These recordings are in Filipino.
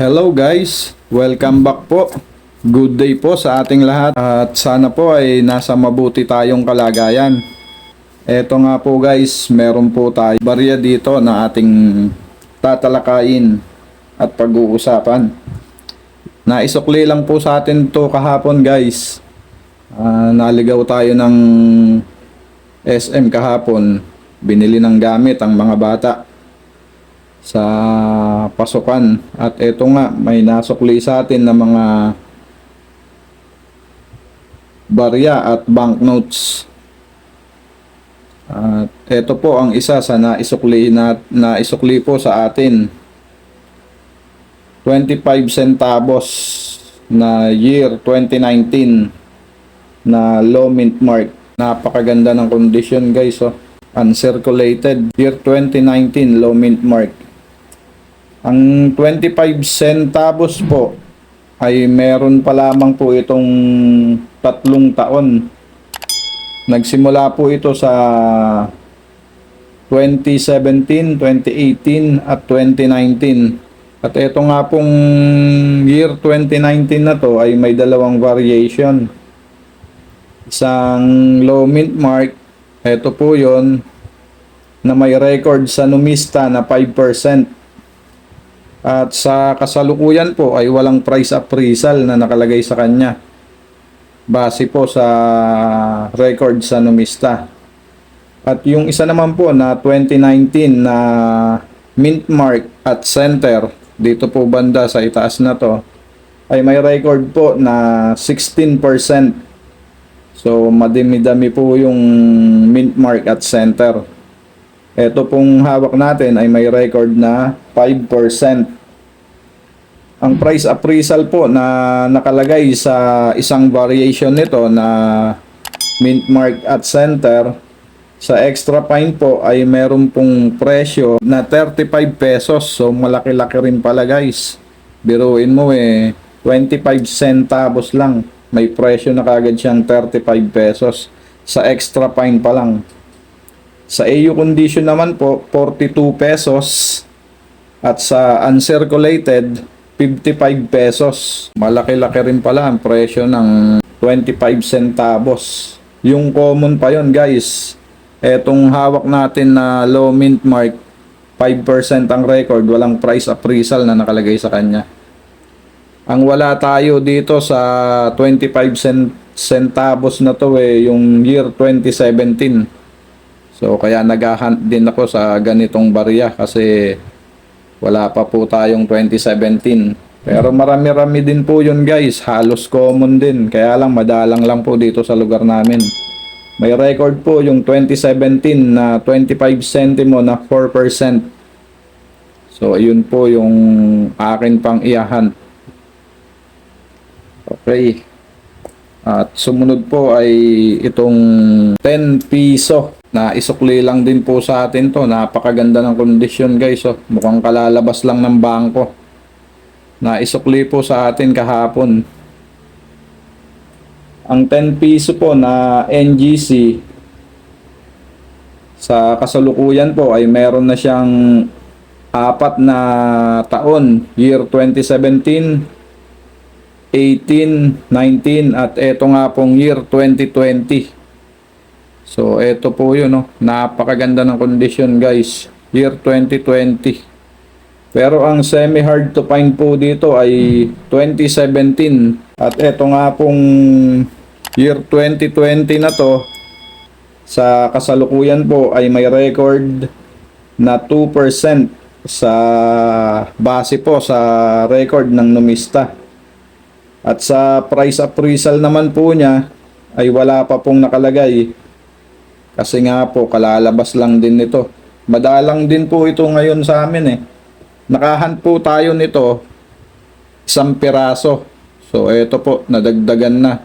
Hello guys, welcome back po. Good day po sa ating lahat at sana po ay nasa mabuti tayong kalagayan. Eto nga po guys, meron po tayo barya dito na ating tatalakayin at pag-uusapan. Naisukli lang po sa atin to kahapon guys. Ah, naligaw tayo ng SM kahapon. Binili ng gamit ang mga bata sa pasukan. At eto nga, may nasukli sa atin na mga barya at banknotes. At eto po ang isa sa naisukli na naisukli po sa atin. 25 centavos na year 2019 na low mint mark. Napakaganda ng condition guys oh. Uncirculated year 2019 low mint mark. Ang 25 centavos po ay meron pa lamang po itong tatlong taon. Nagsimula po ito sa 2017, 2018 at 2019. At ito nga pong year 2019 na to ay may dalawang variation. Isang low mint mark, ito po yon na may record sa numista na 5%. At sa kasalukuyan po ay walang price appraisal na nakalagay sa kanya. Base po sa record sa numista. At yung isa naman po na 2019 na mint mark at center dito po banda sa itaas na to ay may record po na 16%. So madami-dami po yung mint mark at center. Ito pong hawak natin ay may record na 5%. Ang price appraisal po na nakalagay sa isang variation nito na mint mark at center sa extra fine po ay meron pong presyo na 35 pesos. So malaki-laki rin pala guys. Biruin mo eh 25 centavos lang. May presyo na kagad siyang 35 pesos sa extra fine pa lang. Sa AU condition naman po, 42 pesos. At sa uncirculated, 55 pesos. Malaki-laki rin pala ang presyo ng 25 centavos. Yung common pa yon guys. Etong hawak natin na low mint mark, 5% ang record, walang price appraisal na nakalagay sa kanya. Ang wala tayo dito sa 25 cent centavos na to eh, yung year 2017. So kaya naghahunt din ako sa ganitong barya kasi wala pa po tayong 2017. Pero marami-rami din po yun guys, halos common din. Kaya lang madalang lang po dito sa lugar namin. May record po yung 2017 na 25 centimo na 4%. So yun po yung akin pang iyahan. Okay. At sumunod po ay itong 10 piso na isukli lang din po sa atin to. Napakaganda ng kondisyon guys. Oh. Mukhang kalalabas lang ng bangko. Na isukli po sa atin kahapon. Ang 10 piso po na NGC sa kasalukuyan po ay meron na siyang apat na taon. Year 2017, 18, 19 at eto nga pong year 2020. So eto po yun no. Napakaganda ng condition guys. Year 2020. Pero ang semi hard to find po dito ay 2017 at eto nga pong year 2020 na to sa kasalukuyan po ay may record na 2% sa base po sa record ng numista. At sa price appraisal naman po niya ay wala pa pong nakalagay. Kasi nga po kalalabas lang din nito. Madalang din po ito ngayon sa amin eh. Nakahan po tayo nito isang piraso. So eto po nadagdagan na.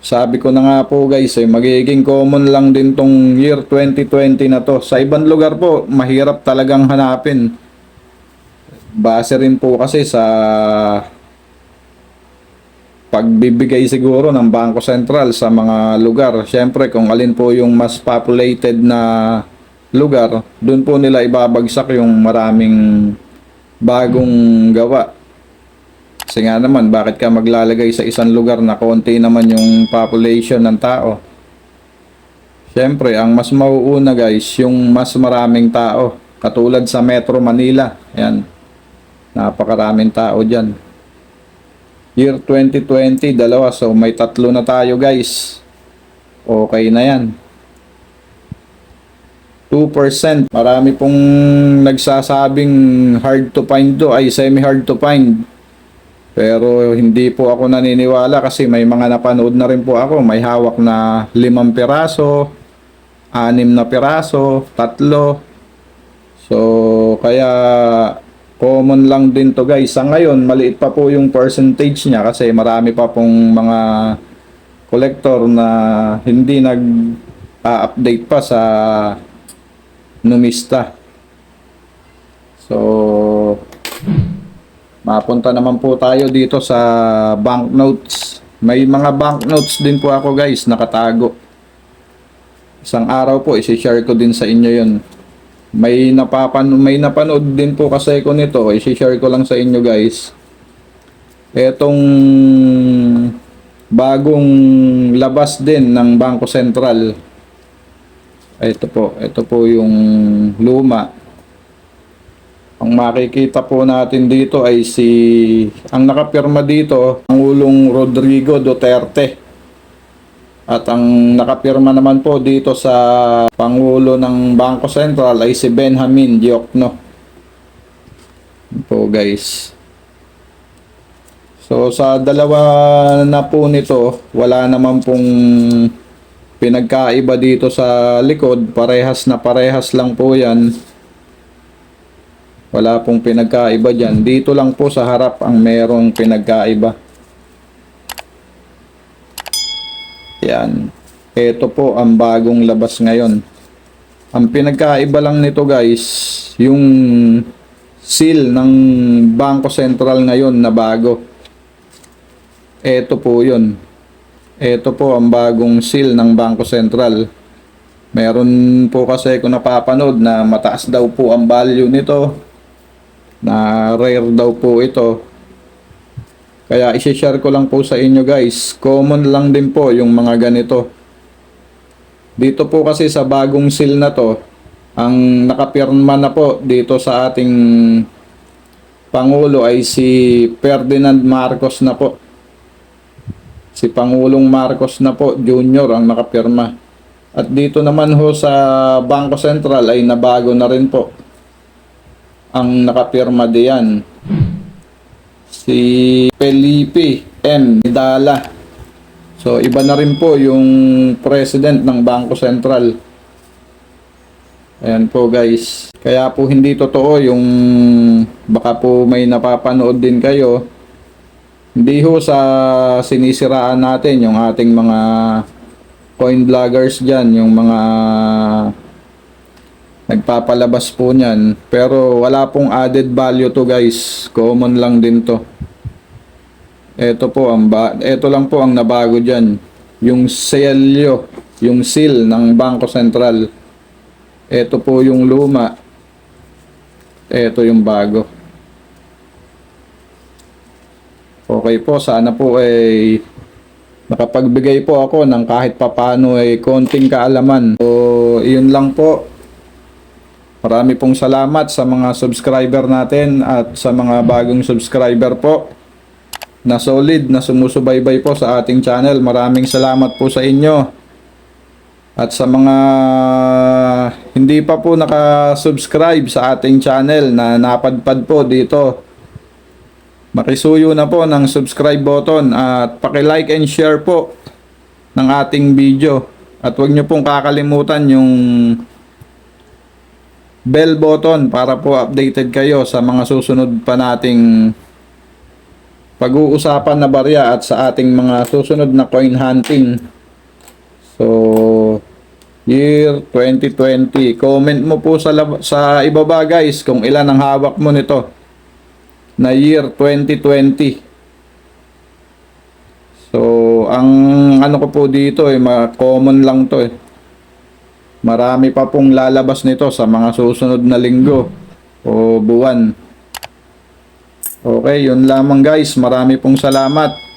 Sabi ko na nga po guys, eh, magiging common lang din tong year 2020 na to. Sa ibang lugar po, mahirap talagang hanapin. Base rin po kasi sa pagbibigay siguro ng Bangko Sentral sa mga lugar. Siyempre, kung alin po yung mas populated na lugar, doon po nila ibabagsak yung maraming bagong gawa. Kasi nga naman, bakit ka maglalagay sa isang lugar na konti naman yung population ng tao? Siyempre, ang mas mauuna guys, yung mas maraming tao. Katulad sa Metro Manila. Ayan. Napakaraming tao dyan. Year 2020, dalawa. So, may tatlo na tayo guys. Okay na yan. 2%. Marami pong nagsasabing hard to find do ay semi hard to find. Pero hindi po ako naniniwala kasi may mga napanood na rin po ako. May hawak na limang piraso, anim na piraso, tatlo. So, kaya common lang din to guys. Sa ngayon, maliit pa po yung percentage niya kasi marami pa pong mga collector na hindi nag-update pa sa numista. So, mapunta naman po tayo dito sa banknotes. May mga banknotes din po ako guys, nakatago. Isang araw po, isi-share ko din sa inyo yon. May napapan may napanood din po kasi ko nito, isi-share ko lang sa inyo guys. Etong bagong labas din ng Bangko Sentral. Ito po, ito po yung luma. Ang makikita po natin dito ay si ang nakapirma dito, Pangulong Rodrigo Duterte. At ang nakapirma naman po dito sa Pangulo ng Bangko Sentral ay si Benjamin Diokno. Po guys. So sa dalawa na po nito, wala naman pong pinagkaiba dito sa likod. Parehas na parehas lang po yan. Wala pong pinagkaiba dyan. Dito lang po sa harap ang merong pinagkaiba. Yan. Ito po ang bagong labas ngayon. Ang pinagkaiba lang nito guys, yung seal ng Bangko Sentral ngayon na bago. Ito po yun. Ito po ang bagong seal ng Bangko Sentral. Meron po kasi kung napapanood na mataas daw po ang value nito. Na rare daw po ito. Kaya isi-share ko lang po sa inyo guys. Common lang din po yung mga ganito. Dito po kasi sa bagong seal na to, ang nakapirma na po dito sa ating Pangulo ay si Ferdinand Marcos na po. Si Pangulong Marcos na po, Junior, ang nakapirma. At dito naman ho sa Bangko Sentral ay nabago na rin po ang nakapirma diyan. Si Felipe M. Dala. So, iba na rin po yung president ng Bangko Sentral. Ayan po guys. Kaya po hindi totoo yung baka po may napapanood din kayo. Hindi ho sa sinisiraan natin yung ating mga coin vloggers dyan, yung mga nagpapalabas po niyan. Pero wala pong added value to guys. Common lang din to. Ito po ang ba ito lang po ang nabago diyan. Yung selyo, yung seal ng Bangko Sentral. Ito po yung luma. Ito yung bago. Okay po, sana po ay nakapagbigay po ako ng kahit papano ay konting kaalaman. So, iyon lang po. Marami pong salamat sa mga subscriber natin at sa mga bagong subscriber po na solid na sumusubaybay po sa ating channel. Maraming salamat po sa inyo. At sa mga hindi pa po naka-subscribe sa ating channel na napadpad po dito, makisuyo na po ng subscribe button at paki-like and share po ng ating video. At huwag nyo pong kakalimutan yung bell button para po updated kayo sa mga susunod pa nating pag-uusapan na barya at sa ating mga susunod na coin hunting. So, year 2020. Comment mo po sa, sa ibaba guys kung ilan ang hawak mo nito na year 2020. So, ang ano ko po dito eh, common lang to eh. Marami pa pong lalabas nito sa mga susunod na linggo o buwan. Okay, yun lamang guys. Marami pong salamat.